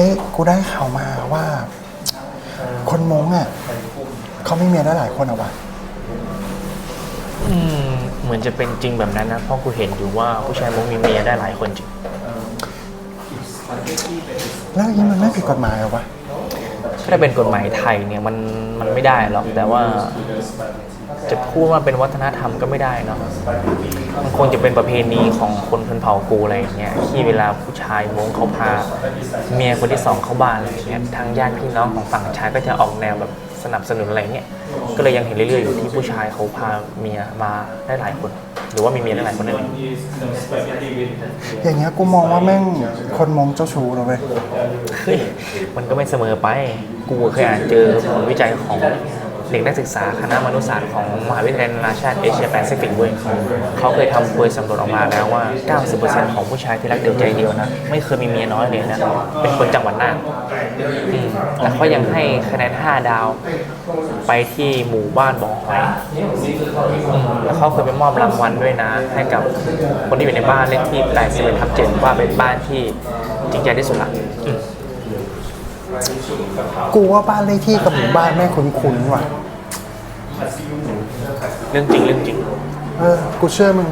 ฮ้ยกูได้ข่าวมาว่า คนมงอะเขาไม่เมียได้หลายคนอะวะอืมเหมือนจะเป็นจริงแบบนั้นนะ เพราะกูเห็นอยู่ว่าผู้ชายมุกมีเมียได้หลายคนจริง แล้วอย่างนี้มันไม่ผิดกฎหมายเหรอวะ ถ้าเป็นกฎหมายไทยเนี่ยมันมันไม่ได้หรอกแต่ว่า จะพูดว่าเป็นวัฒนธรรมก็ไม่ได้เนาะมันคงจะเป็นประเพณีของคนชนเผ่ากูอะไรอย่างเงี้ยที่เวลาผู้ชายมงเขาพา เมียคนที่สองเข้าบ้านอะไรอย่างเงี้ยทางญาติพี่น้องของฝั่งชายก็จะออกแนวแบบสนับสนุนอะไรเงี้ยก็เลยยังเห็นเรื่อยๆอยู่ที่ผู้ชายเขาพาเมียมาได้หลายคน หรือว่ามีเมียได้หลายคนนั่นเองอย่างเงี้ยกูมองว่าแม่งคนมงเจ้าชู้นะเว้ยเฮ้ยมันก็ไม่เสมอไป กูเคยอ่านเจอผลวิจัยของ เด็กนักศึกษาคณะมนุษยศาสตร์ของมหาวิทยาลัยนานาชาติเอเชียแปซิฟิกเว้ยเขาเคยทำเผยสำรวจออกมาแล้วว่า 90%ของผู้ชายที่รักเดียวใจเดียวนะ ไม่เคยมีเมียน้อยเลยนะ เป็นคนจังหวัดน่านแต่เขายังให้คะแนน 5 ดาวไปที่หมู่บ้านบ่อหอยแล้วเขาเคยไปมอบรางวัลด้วยนะ ให้กับคนที่อยู่ในบ้านเลขที่81ทับ7ว่าเป็นบ้านที่จริงใจที่สุดละ กูว่าบ้านเลขที่กับหมู่บ้านแม่คุ้นๆว่ะ เรื่องจริงเรื่องจริง เออ กูเชื่อมึง